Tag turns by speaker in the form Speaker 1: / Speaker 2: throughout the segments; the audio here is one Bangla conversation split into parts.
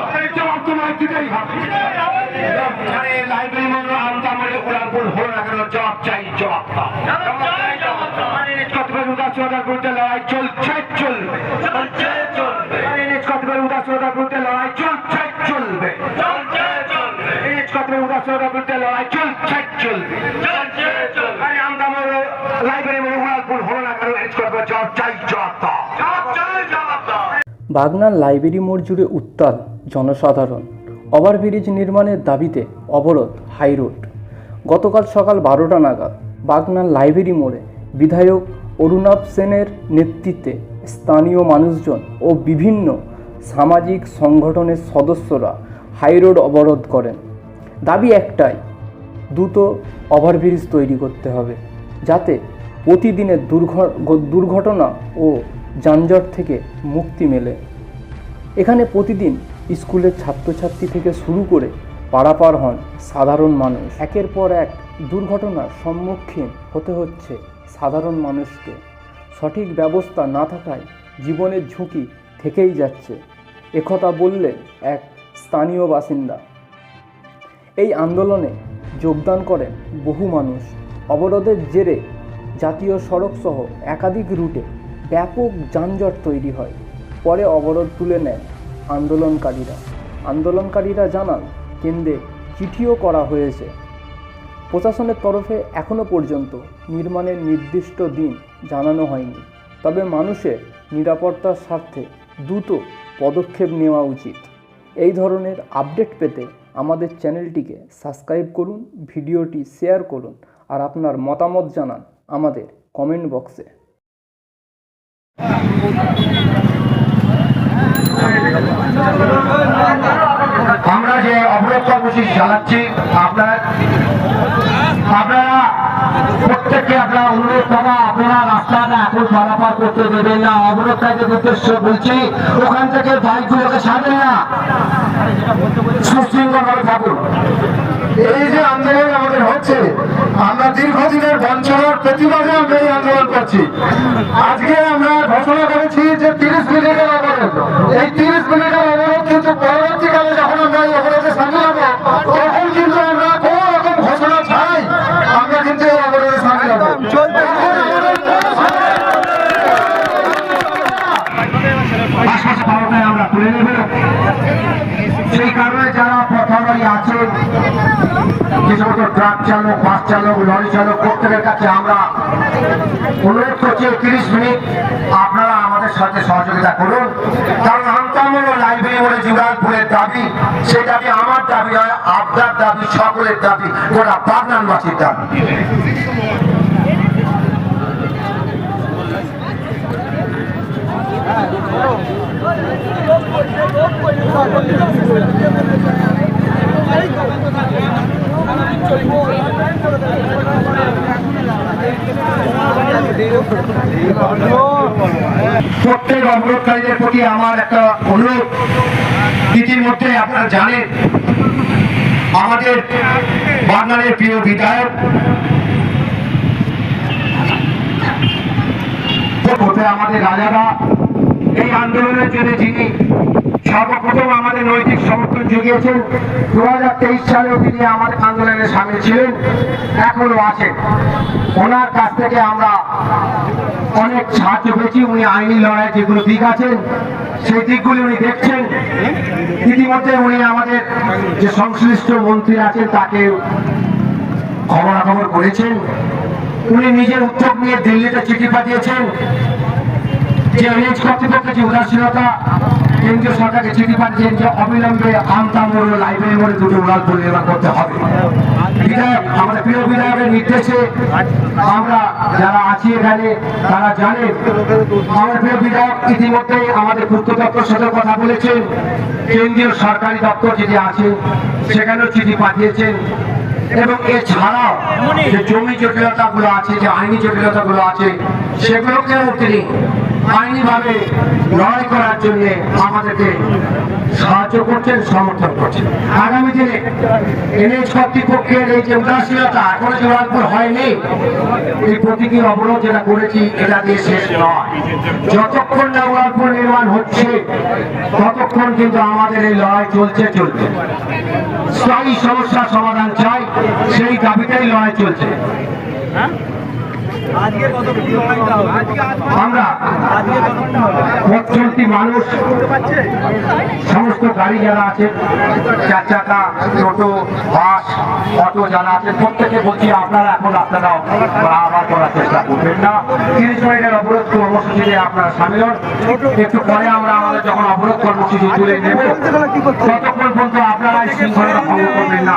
Speaker 1: এই জবাব তোমায় দিতেই হবে আরে লাইব্রেরি আমদামরে উড়ালপুর হলো না কেন? জবাব চাই জবাব দাও। কতবার উদাসীনতার বিরুদ্ধে লড়াই চলছে চলবে। কতবার উদাসীনতার বিরুদ্ধে লড়াই চলছে চলবে। কতবার উদাসীনতার বিরুদ্ধে লড়াই চলছে চলবে। চলছে চলবে। আরে আমদামরে লাইব্রেরি মনে উড়ালপুর হলো না কেন? জবাব চাই জবাব দাও। জবাব চাই জবাব দাও।
Speaker 2: বাগনান লাইব্রেরি মোড় জুড়ে উত্তাল। জনসাধারণ। ওভারব্রিজ নির্মাণের দাবিতে অবরোধ, হাইরোড। গতকাল সকাল বারোটা নাগাদ বাগনান লাইব্রেরি মোড়ে বিধায়ক অরুণাভ সেনের নেতৃত্বে স্থানীয় মানুষজন ও বিভিন্ন সামাজিক সংগঠনের সদস্যরা হাইরোড অবরোধ করেন। দাবি একটাই, দ্রুত ওভারব্রিজ তৈরি করতে হবে, যাতে প্রতিদিনের দুর্ঘ- দুর্ঘটনা ও যানজট থেকে মুক্তি মেলে। এখানে প্রতিদিন স্কুলের ছাত্রছাত্রী থেকে শুরু করে পারাপার হন সাধারণ মানুষ। একের পর এক দুর্ঘটনার সম্মুখীন হতে হচ্ছে সাধারণ মানুষকে। সঠিক ব্যবস্থা না থাকায় জীবনের ঝুঁকি থেকেই যাচ্ছে, একথা বললেন এক স্থানীয় বাসিন্দা। এই আন্দোলনে যোগদান করেন বহু মানুষ। অবরোধের জেরে জাতীয় সড়ক সহ একাধিক রুটে ব্যাপক যানজট তৈরি হয়। পরে অবরোধ তুলে নেন আন্দোলনকারীরা। আন্দোলনকারীরা জানান, কেন্দ্রে চিঠিও করা হয়েছে। প্রশাসনের তরফে এখনও পর্যন্ত নির্মাণের নির্দিষ্ট দিন জানানো হয়নি। তবে মানুষের নিরাপত্তার স্বার্থে দ্রুত পদক্ষেপ নেওয়া উচিত। এই ধরনের আপডেট পেতে আমাদের চ্যানেলটিকে সাবস্ক্রাইব করুন, ভিডিওটি শেয়ার করুন, আর আপনার মতামত জানান আমাদের কমেন্ট বক্সে।
Speaker 1: আমরা যে অবরোধ কর্মসূচি চালাচ্ছি, আপনার আপনারা প্রত্যেককে আপনারা অনুরোধ করা আপনারা রাস্তাটা এখন পারাপার করতে দেবেন না। অবরোধটাকে উদ্দেশ্য বলছি, ওখান থেকে বাইকগুলোকে ছাড়বেন না। সুশৃঙ্খলভাবে থাকুন। এই যে আন্দোলন আমাদের হচ্ছে আমরা দীর্ঘদিনের বঞ্চনার প্রতিবাদে আমরা এই আন্দোলন করছি। আজকে আমরা ঘোষণা করেছি যে তিরিশ মিনিটের আন্দোলন এই তিরিশ মিনিটের অবরোধ কিন্তু পরবর্তীকালে যখন আমরা এই অবরোধে সামিল হব তখন কিন্তু আমরা কোনো রকম ঘোষণা ছাড়াই আমরা কিন্তু এই অবরোধে সামিল হব আশপাশে ক্ষমতায় আমরা তুলে নেব সেই কারণে যারা পথবাড়ি আছে যে সমস্ত ট্রাক চালক, বাস চালক, লরি চালক প্রত্যেকের কাছে আমরা অনুরোধ করছি, তিরিশ মিনিট আপনারা আমাদের সাথে সহযোগিতা করুন। কারণ আমতামল লাইব্রেরি বলে জুড়ালপুরের দাবি। সেই দাবি আমার দাবি নয়, আপনার দাবি, সকলের দাবি। গোটা বাগনানবাসীর দাবি। প্রত্যেক অবরোধকারীদের প্রতি আমার একটা অনুরোধ। ইতিমধ্যে আপনারা জানেন, আমাদের বাগনানের প্রিয় বিধায়ক আমাদের রাজারা এই আন্দোলনের জন্য যিনি সর্বপ্রথম আমাদের নৈতিক সমর্থন জুগিয়েছেন। দু হাজার তেইশ সালেও তিনি আমাদের আন্দোলনে সামিল ছিলেন এখনও আছেন। ওনার কাছ থেকে আমরা অনেক সাহায্য পেয়েছি। উনি আইনি লড়াই যেগুলো দিক আছেন, সেই দিকগুলি উনি দেখছেন। ইতিমধ্যে উনি আমাদের যে সংশ্লিষ্ট মন্ত্রী আছেন, তাকে খবরাখবর করেছেন। উনি নিজের উদ্যোগ নিয়ে দিল্লিতে চিঠি পাঠিয়েছেন যে এনএইচ কর্তৃপক্ষের যে উদাসীনতা কেন্দ্রীয় সরকারকে চিঠি পাঠিয়েছেন যে অবিলম্বে আমতা মোড় ও লাইব্রেরি মোড়ে দুটো উড়াল পরিষেবা করতে হবে। বিধায়ক, আমাদের প্রিয় বিধায়কের নির্দেশে আমরা যারা আছি এখানে, তারা জানেন, আমাদের প্রিয় বিধায়ক ইতিমধ্যে আমাদের পূর্ত দপ্তর সাথে কথা বলেছেন, কেন্দ্রীয় সরকারি দপ্তর যেটি আছে, সেখানেও চিঠি পাঠিয়েছেন। এবং এছাড়াও যে জমি জটিলতাগুলো আছে, যে আইনি জটিলতাগুলো আছে, সেগুলোকেও তিনি আইনিভাবে লড়াই করার জন্য আমাদেরকে সাহায্য করছেন, সমর্থন করছেন। আগামী দিনে এনএইচ কর্তৃপক্ষের এই যে উদাসীনতা এখনও যে উড়ালপুর হয়নি, এই প্রতীকী অবরোধ যেটা করেছি, এটা দিয়ে শেষ নয়। যতক্ষণ না উড়ালপুর নির্মাণ হচ্ছে, ততক্ষণ কিন্তু আমাদের এই লড়াই চলছে চলছে। স্থায়ী সমস্যার সমাধান চাই, সেই দাবিটাই লড়াই চলছে। আমরা পথ চলতি মানুষ সমস্ত গাড়ি যারা আছে চার চাকা টোটো বাস অটো যারা আছে প্রত্যেকে বলছি আপনারা এখন আপনারাও আবার করার চেষ্টা করবেন না। তিরিশ মিনিটের অবরোধ কর্মসূচিতে আপনারা সামিল হন। একটু পরে আমরা আমাদের যখন অবরোধ কর্মসূচি তুলে নেব ততক্ষণ পর্যন্ত আপনারা শৃঙ্খলা ভঙ্গ করবেন না।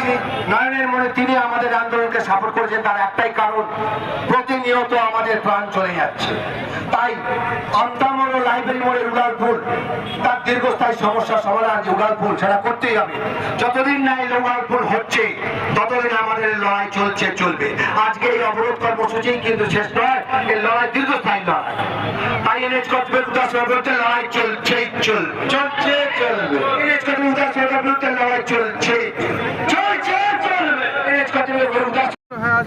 Speaker 1: তিনি নয়নের মনে তিনি আমাদের আন্দোলনকে সাপোর্ট করেছেন তার একটাই কারণ প্রতিনিয়ত আমাদের প্রাণ চলে যাচ্ছে। তাই আমতামল লাইব্রেরি মোড়ের উড়ালপুর তার দীর্ঘস্থায়ী সমস্যার সমাধান যে উড়ালপুর সেটা করতেই হবে। যতদিন না এই উড়ালপুর হচ্ছে ততদিন আমাদের লড়াই চলছে চলবে। আজকে এই অবরোধ কর্মসূচি কিন্তু শেষ নয় এই লড়াই দীর্ঘস্থায়ী লড়াই। তাই এনএচ কর্তৃপক্ষ উদাসীনের বিরুদ্ধে লড়াই চলছেই চল চলছে চলবে। এনএচ কর্তৃপক্ষ উদাসীনের বিরুদ্ধে লড়াই চলছে চলছে চলবে এনএচ কর্তৃপক্ষ উদাসীন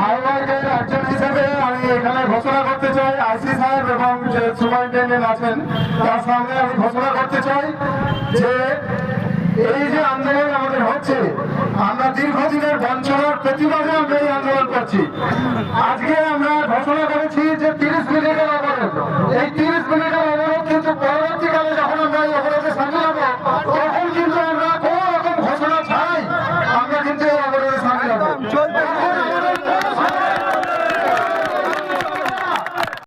Speaker 3: আইওয়াইকে একজন হিসেবে আমি এখানে ঘোষণা করতে চাই আইসি সাহেব এবং যে সুপারিনটেন্ডেন্ট আছেন তার সামনে আমি ঘোষণা করতে চাই যে এই যে আন্দোলন আমাদের হচ্ছে আমরা দীর্ঘদিনের বঞ্চনার প্রতিবাদে আমরা এই আন্দোলন করছি আজকে আমরা ঘোষণা করেছি যে তিরিশ মিনিটের অবরোধ এই তিরিশ